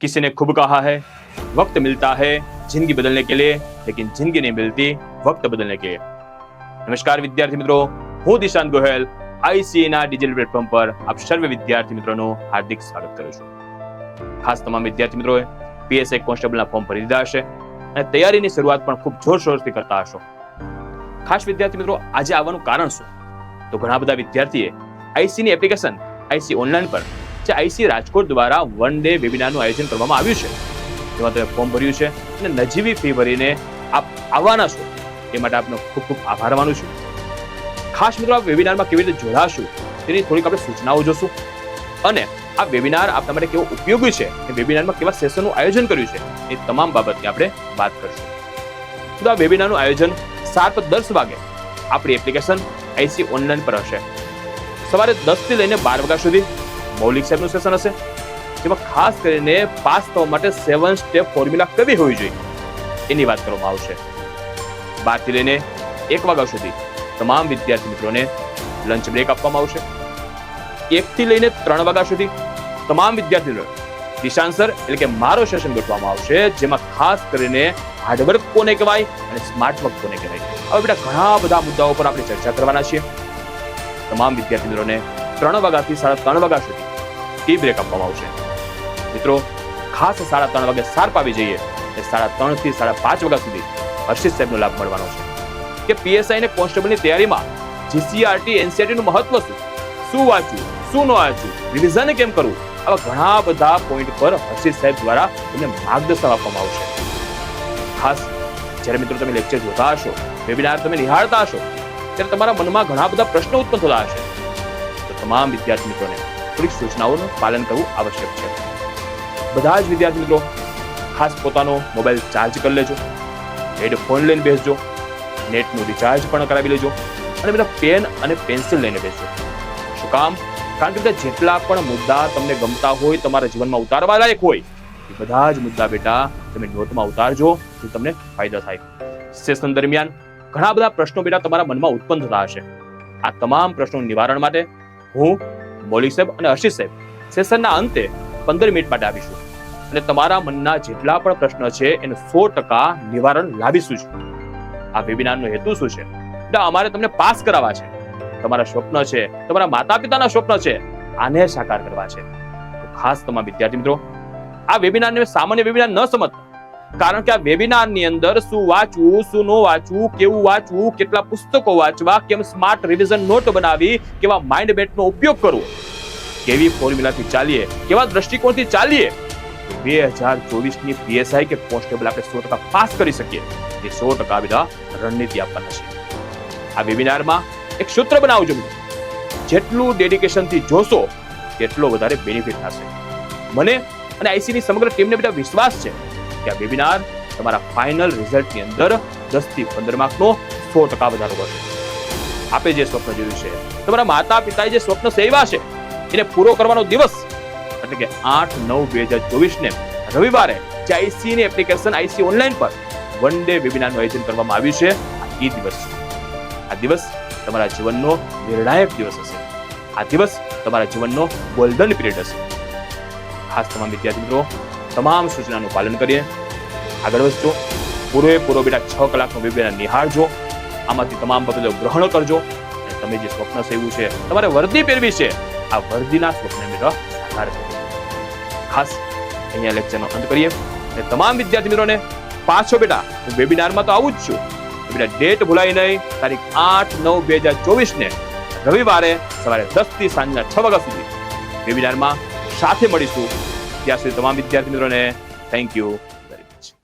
किसी ने खूब कहा है वक्त मिलता है जिंदगी बदलने के लिए लेकिन जिंदगी नहीं मिलती वक्त बदलने के लिए નમસ્કાર વિદ્યાર્થી મિત્રો હું દિશાંત ગોહેલ આઈસીએ ના ડિજિટલ પ્લેટફોર્મ પર આપ સર્વે વિદ્યાર્થી મિત્રોનું હાર્દિક સ્વાગત કરું છું ખાસ તમામ વિદ્યાર્થી મિત્રોએ પીએસઆઈ કોન્સ્ટેબલના ફોર્મ ભરી દીધા હશે અને તૈયારીની શરૂઆત પણ ખૂબ જોરશોરથી કરતા હશો ખાસ વિદ્યાર્થી મિત્રો આજે આવવાનું કારણ શું તો ઘણા બધા વિદ્યાર્થીએ આઈસી ની એપ્લિકેશન આઈસી ઓનલાઈન પર જે આઈસી રાજકોટ દ્વારા વન ડે વેબિનારનું આયોજન કરવામાં આવ્યું છે. જેમાં તમે ફોર્મ ભર્યું છે અને નજીવી ફી ભરીને આપ આવવાના છો. એ માટે આપનો ખૂબ ખૂબ આભાર માનું છું. ખાસ મિત્રો, આ વેબિનારમાં કેવી રીતે જોડાશું તેની થોડીક આપણે સૂચનાઓ જોશું. અને આ વેબિનાર આપના માટે કેવો ઉપયોગી છે એ વેબિનારમાં કેવા સેશનનું આયોજન કર્યું છે એ તમામ બાબતની આપણે વાત કરીશું. તો આ વેબિનારનું આયોજન સાત દસ વાગે આપણી એપ્લિકેશન આઈસી ઓનલાઈન પર હશે. સવારે દસથી લઈને બાર વાગ્યા સુધી મૌલિક સાહેબનું સેશન હશે? જેમાં ખાસ કરીને પાસ થવા માટે સેવન સ્ટેપ ફોર્મ્યુલા કેવી હોવી જોઈએ. એની વાત કરવામાં આવશે. બારથી લઈને એક વાગ્યા સુધી તમામ વિદ્યાર્થી મિત્રોને લંચ બ્રેક આપવામાં આવશે. એકથી લઈને ત્રણ વાગ્યા સુધી તમામ વિદ્યાર્થીઓ દિશાંસર એટલે કે મારો સેશન ગોઠવામાં આવશે, જેમાં ખાસ કરીને હાર્ડવર્ક કોને કહેવાય અને સ્માર્ટ વર્ક કોને કહેવાય. હવે બેટા, ઘણા બધા મુદ્દાઓ પર આપણે ચર્ચા કરવાના છીએ. તમામ વિદ્યાર્થી મિત્રોને ત્રણ વાગ્યાથી સાડા ત્રણ વાગ્યા સુધી ટી બ્રેક આપવામાં આવશે. મિત્રો, ખાસ સાડા ત્રણ વાગે સાર પાવી જઈએ એ સાડા ત્રણથી સાડા પાંચ વાગ્યા સુધી હર્ષિત સાહેબનો લાભ મળવાનો છે. કે પીએસઆઈ ને કોન્સ્ટેબલની તૈયારીમાં જીસીઆરટી એનસીઆરટી નું મહત્વ શું? શું વાંચ્યું? શું ન વાંચ્યું? રિવિઝન કેમ કરવું? આવા ઘણા બધા પોઈન્ટ પર હર્ષિત સાહેબ દ્વારા તમને માર્ગદર્શન આપવામાં આવશે. ખાસ, જ્યારે મિત્રો તમે લેક્ચર જોતા હશો, વેબિનાર તમે નિહાળતા હશો, ત્યારે તમારા મનમાં ઘણા બધા પ્રશ્નો ઉત્પન્ન થતા હશે. તો તમામ વિદ્યાર્થી મિત્રોને થોડીક સૂચનાઓનું પાલન કરવું આવશ્યક છે. બધા જ વિદ્યાર્થી મિત્રો, ખાસ પોતાનો મોબાઈલ ચાર્જ કરી લેજો હેડફોન લઈને બેસજો નેટનું રિચાર્જ પણ કરાવી લેજો અને બધા પેન અને પેન્સિલ લઈને બેસજો. શું કામ? કારણ કે જેટલા પણ મુદ્દા તમને ગમતા હોય, તમારા જીવનમાં ઉતારવા લાયક હોય, એ બધા જ મુદ્દા બેટા તમે નોટમાં ઉતારજો, તો તમને ફાયદા થાય. સેશન દરમિયાન ઘણા બધા પ્રશ્નો બેટા તમારા મનમાં ઉત્પન્ન થતા હશે. આ તમામ પ્રશ્નો નિવારણ માટે હું મૌલિક સાહેબ અને હર્ષિત સાહેબ, સેશનના અંતે પંદર મિનિટ માટે આવીશું. અને તમારા મનના જેટલા પણ પ્રશ્ન છે, એનું સો ટકા નિવારણ લાવીશું જ. આ વેબિનારનો હેતુ શું છે? એટલે અમારે તમને પાસ કરાવવા છે. તમારા સ્વપ્ન છે, તમારા માતા પિતાના સ્વપ્ન છે, આને સાકાર કરવા છે. ખાસ તમામ વિદ્યાર્થી મિત્રો, આ વેબિનારને સામાન્ય વેબિનાર ન સમજતા. કારણ કે આ વેબિનારની અંદર શું વાંચવું, શું ન વાંચવું, કેવું વાંચવું, કેટલા પુસ્તકો વાંચવા, કેમ સ્માર્ટ રિવિઝન નોટ બનાવી, કેવા માઇન્ડ મેપનો ઉપયોગ કરવો. કેવી ફોર્મ્યુલાથી ચાલીએ, કેવા દ્રષ્ટિકોણથી ચાલીએ. બે હજાર ચોવીસની પીએસઆઈ કે કોન્સ્ટેબલ આપણે સો ટકા પાસ કરી શકીએ. એ સો ટકા બધા રણનીતિ આપવાના છે. આ વેબિનારમાં એક સૂત્ર બનાવજો મિત્રો. જેટલું ડેડિકેશનથી જોશો, તેટલો વધારે બેનિફિટ થશે. મને અને આઈસીની સમગ્ર ટીમને બધા વિશ્વાસ છે. કે આ વેબિનાર તમારા ફાઇનલ રિઝલ્ટની અંદર દસથી પંદર માર્કનો સો ટકા વધારો કરશે. આપે જે સ્વપ્ન જોયું છે, તમારા માતા પિતાએ જે સ્વપ્ન સેવા છે, એને પૂરો કરવાનો દિવસ એટલે કે આઠ નવ બે હજાર ચોવીસને રવિવારે જે આઈસી ની એપ્લિકેશન આઈસી ઓનલાઈન પર વન ડે વેબિનારનું આયોજન કરવામાં આવ્યું છે. આ એ દિવસ આ દિવસ તમારા જીવનનો નિર્ણાયક દિવસ હશે. આ દિવસ તમારા જીવનનો ગોલ્ડન પીરિયડ હશે. ખાસ તમામ વિદ્યાર્થી મિત્રો તમામ સૂચનાનું પાલન કરીએ. આગળ વધજો. પૂરેપૂરો બેટા છ કલાકનો વેબિનાર નિહાળજો આમાંથી તમામ બાબતો ગ્રહણ કરજો. અને તમે જે સ્વપ્ન સેવું છે, તમારે વર્દી પહેરવી છે, આ વર્દીના સ્વપ્ન મિત્રો સાકાર કરજો ખાસ અહીંયા લેક્ચરનો અંત કરીએ. અને તમામ વિદ્યાર્થી મિત્રોને પાછો બેટા, હું વેબિનારમાં તો આવું જ છું. બેટા ડેટ ભૂલાય નહીં. તારીખ આઠ નવ બે હજાર ચોવીસને રવિવારે સવારે દસથી સાંજના છ વાગ્યા સુધી વેબિનારમાં સાથે મળીશું. ત્યાં સુધી તમામ વિદ્યાર્થી મિત્રોને થેન્ક યુ